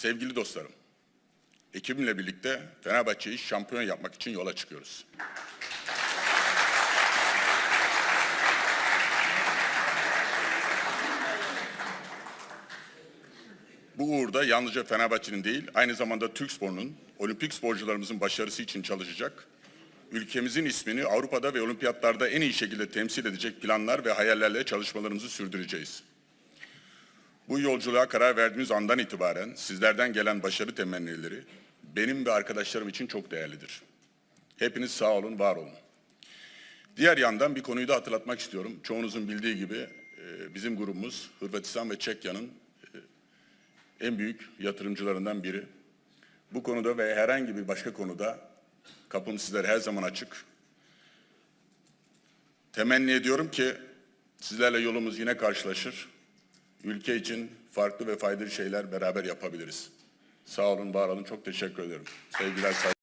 Sevgili dostlarım, ekibimle birlikte Fenerbahçe'yi şampiyon yapmak için yola çıkıyoruz. Bu uğurda yalnızca Fenerbahçe'nin değil, aynı zamanda Türk sporunun, olimpik sporcularımızın başarısı için çalışacak, ülkemizin ismini Avrupa'da ve olimpiyatlarda en iyi şekilde temsil edecek planlar ve hayallerle çalışmalarımızı sürdüreceğiz. Bu yolculuğa karar verdiğimiz andan itibaren sizlerden gelen başarı temennileri benim ve arkadaşlarım için çok değerlidir. Hepiniz sağ olun, var olun. Diğer yandan bir konuyu da hatırlatmak istiyorum. Çoğunuzun bildiği gibi e, bizim grubumuz Hırvatistan ve Çekya'nın e, en büyük yatırımcılarından biri. Bu konuda ve herhangi bir başka konuda kapım sizlere her zaman açık. Temenni ediyorum ki sizlerle yolumuz yine karşılaşır. Ülke için farklı ve faydalı şeyler beraber yapabiliriz. Sağ olun, var olun. Çok teşekkür ederim. Sevgiler, saygılar.